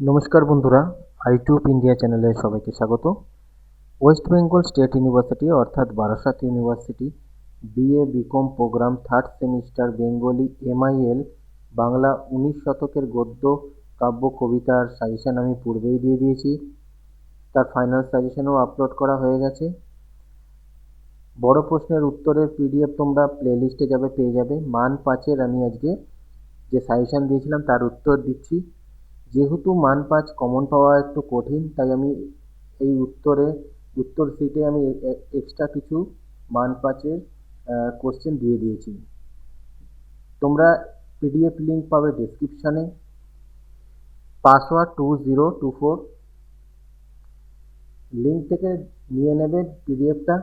নমস্কার বন্ধুরা আইটিউব ইন্ডিয়া চ্যানেলে সবাইকে স্বাগত। ওয়েস্ট বেঙ্গল স্টেট ইউনিভার্সিটি অর্থাৎ Barasat university BA BCom programme third semester Bengali MIL Bangla উনিশ শতকের গদ্য, কাব্য কবিতার সাজেশন আমি পূর্বেই দিয়ে দিয়েছি। তার ফাইনাল সাজেশনও আপলোড করা হয়ে গেছে। বড় প্রশ্নের উত্তরের পিডিএফ তোমরা প্লেলিস্টে যাবে, পেয়ে যাবে। মান পাঁচের আমি আজকে যে সাজেশন দিয়েছিলাম তার উত্তর দিচ্ছি। যেহেতু মান পাঁচ কমন পাওয়া একটু কঠিন, তাই আমি এই উত্তরে, উত্তর সিটে আমি এক্সট্রা কিছু মান পাঁচের কোশ্চেন দিয়ে দিয়েছি। তোমরা পিডিএফ লিঙ্ক পাবে ডেসক্রিপশানে password two zero two four link থেকে নিয়ে নেবে পিডিএফটা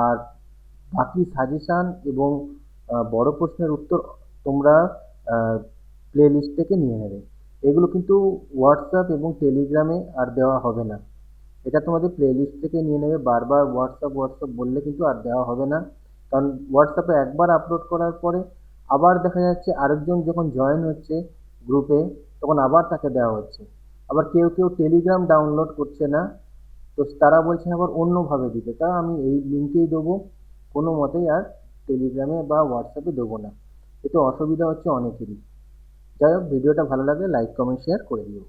আর বাকি সাজেশান এবং বড় প্রশ্নের উত্তর তোমরা প্লে লিস্ট থেকে নিয়ে নেবে। এগুলো কিন্তু হোয়াটসঅ্যাপ এবং টেলিগ্রামে আর দেওয়া হবে না। এটা তোমাদের প্লে লিস্ট থেকে নিয়ে নেবে। বারবার হোয়াটসঅ্যাপ হোয়াটসঅ্যাপ বললে কিন্তু আর দেওয়া হবে না। কারণ হোয়াটসঅ্যাপে একবার আপলোড করার পরে আবার দেখা যাচ্ছে আরেকজন যখন জয়েন হচ্ছে গ্রুপে তখন আবার তাকে দেওয়া হচ্ছে। আবার কেউ কেউ টেলিগ্রাম ডাউনলোড করছে না, তো তারা বলছে আবার অন্যভাবে দিতে। তা আমি এই লিঙ্কেই দেবো। কোনো মতেই আর টেলিগ্রামে বা হোয়াটসঅ্যাপে দেবো না। এতে অসুবিধা হচ্ছে অনেকেরই। যাই হোক ভিডিওটা ভালো লাগলে লাইক কমেন্ট শেয়ার করে দিও।